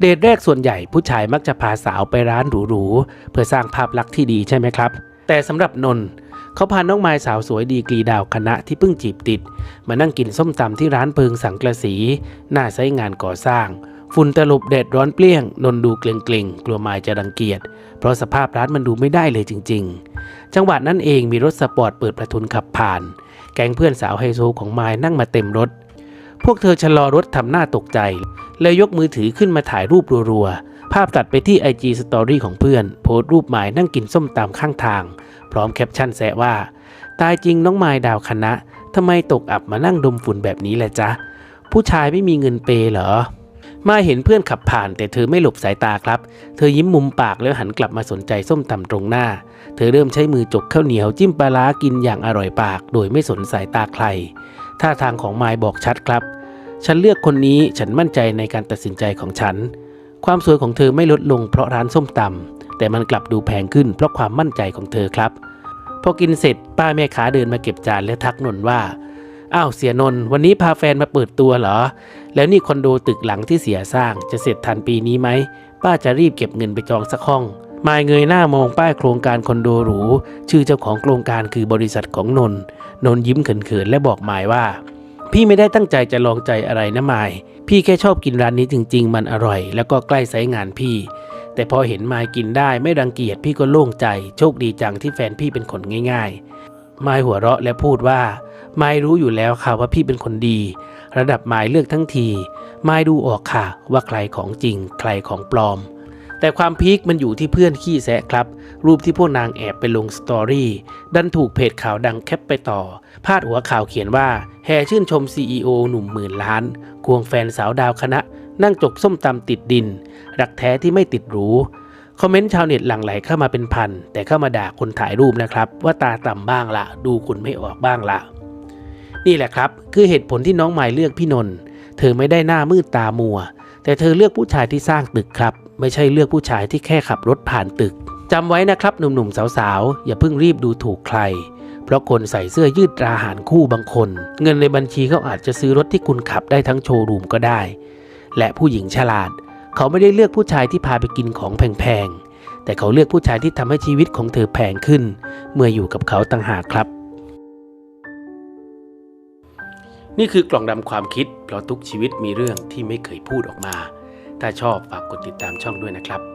เดทแรกส่วนใหญ่ผู้ชายมักจะพาสาวไปร้านหรูๆเพื่อสร้างภาพลักษณ์ที่ดีใช่ไหมครับ แต่สำหรับนนท์เขาพาน้องไม้สาวสวยดีกรีดาวคณะที่เพิ่งจีบติด มานั่งกินส้มตำที่ร้านเพิงสังกะสี หน้าไซงานก่อสร้าง ฝุ่นตลบแดดร้อนเปรี้ยง นนท์ดูเกรงๆกลัวไม้จะรังเกียจ เพราะสภาพร้านมันดูไม่ได้เลยจริง ๆ จังหวะนั้นเองมีรถสปอร์ตเปิดประทุนขับผ่าน แก๊งเพื่อนสาวไฮโซของไม้นั่งมาเต็มรถ พวกเธอชะลอรถทำหน้าตกใจเลยยกมือถือขึ้นมาถ่ายรูปรัวๆ ภาพตัดไปที่ IG Story ของเพื่อน โพสต์รูปหมายนั่งกินส้มตำข้างทาง พร้อมแคปชั่นแซะว่า ตายจริงน้องไม้ดาวคณะทำไมตกอับมานั่งดมฝุ่นแบบนี้แหละจ๊ะ ผู้ชายไม่มีเงินเปย์เหรอ มาเห็นเพื่อนขับผ่านแต่เธอไม่หลบสายตาครับ เธอยิ้มมุมปากแล้วหันกลับมาสนใจส้มตำตรงหน้า เธอเริ่มใช้มือจกข้าวเหนียวจิ้มปลาร้ากินอย่างอร่อยปาก โดยไม่สนสายตาใคร ท่าทางของไม้บอกชัดครับ ฉันเลือกคนนี้ฉันมั่นใจในการตัดสินใจของฉัน ความสวยของเธอไม่ลดลงเพราะร้านส้มตำแต่มันกลับดูแพงขึ้นเพราะความมั่นใจของเธอครับ พอกินเสร็จป้าแม่ค้าเดินมาเก็บจานและทักนนท์ว่าอ้าวเสียนนท์วันนี้พาแฟนมาเปิดตัวเหรอ แล้วนี่คอนโดตึกหลังที่เสียสร้างจะเสร็จทันปีนี้ไหม ป้าจะรีบเก็บเงินไปจองสักห้อง มายเงยหน้ามองป้ายโครงการคอนโดหรู ชื่อเจ้าของโครงการคือบริษัทของนน นนยิ้มเขินๆและบอกมายว่า พี่ไม่ได้ตั้งใจจะลองใจอะไรนะมาย พี่แค่ชอบกินร้านนี้จริง ๆ มันอร่อย แล้วก็ใกล้ไซต์งานพี่ แต่พอเห็นมายกินได้ไม่รังเกียจพี่ก็โล่งใจ โชคดีจังที่แฟนพี่เป็นคนง่าย ๆ มายหัวเราะและพูดว่า มายรู้อยู่แล้วค่ะว่าพี่เป็นคนดี ระดับมายเลือกทั้งที มายดูออกค่ะ ว่าใครของจริง ใครของปลอม แต่ความพีคมันอยู่ที่เพื่อนขี้แซะครับ รูปที่พวกนางแอบไปลงสตอรี่ ดันถูกเพจข่าวดังแคปไปต่อ พาดหัวข่าวเขียนว่า แห่ชื่นชม CEO หนุ่มหมื่นล้าน ควงแฟนสาวดาวคณะ นั่งจกส้มตำติดดิน รักแท้ที่ไม่ติดหรูคอมเมนต์ชาวเน็ตหลั่งไหลเข้ามาเป็นพัน แต่เข้ามาด่าคนถ่ายรูปนะครับ ว่าตาต่ำบ้างละดูคุณไม่ออกบ้างละนี่แหละครับ คือเหตุผลที่น้องไม้เลือกพี่นนท์เธอไม่ได้หน้ามืดตามัว แต่เธอเลือกผู้ชายที่สร้างตึกครับ ไม่ใช่เลือกผู้ชายที่แค่ขับรถผ่านตึกจำไว้นะครับหนุ่มๆสาวๆ อย่าเพิ่งรีบดูถูกใคร เพราะคนใส่เสื้อยืดตราหารคู่บางคน เงินในบัญชีเขาอาจจะซื้อรถที่คุณขับได้ทั้งโชว์รูมก็ได้ และผู้หญิงฉลาด เขาไม่ได้เลือกผู้ชายที่พาไปกินของแพงๆ แต่เขาเลือกผู้ชายที่ทำให้ชีวิตของเธอแพงขึ้น เมื่ออยู่กับเขาต่างหากครับ นี่คือกล่องดำความคิด เพราะทุกชีวิตมีเรื่องที่ไม่เคยพูดออกมา ถ้าชอบฝากกดติดตามช่องด้วยนะครับ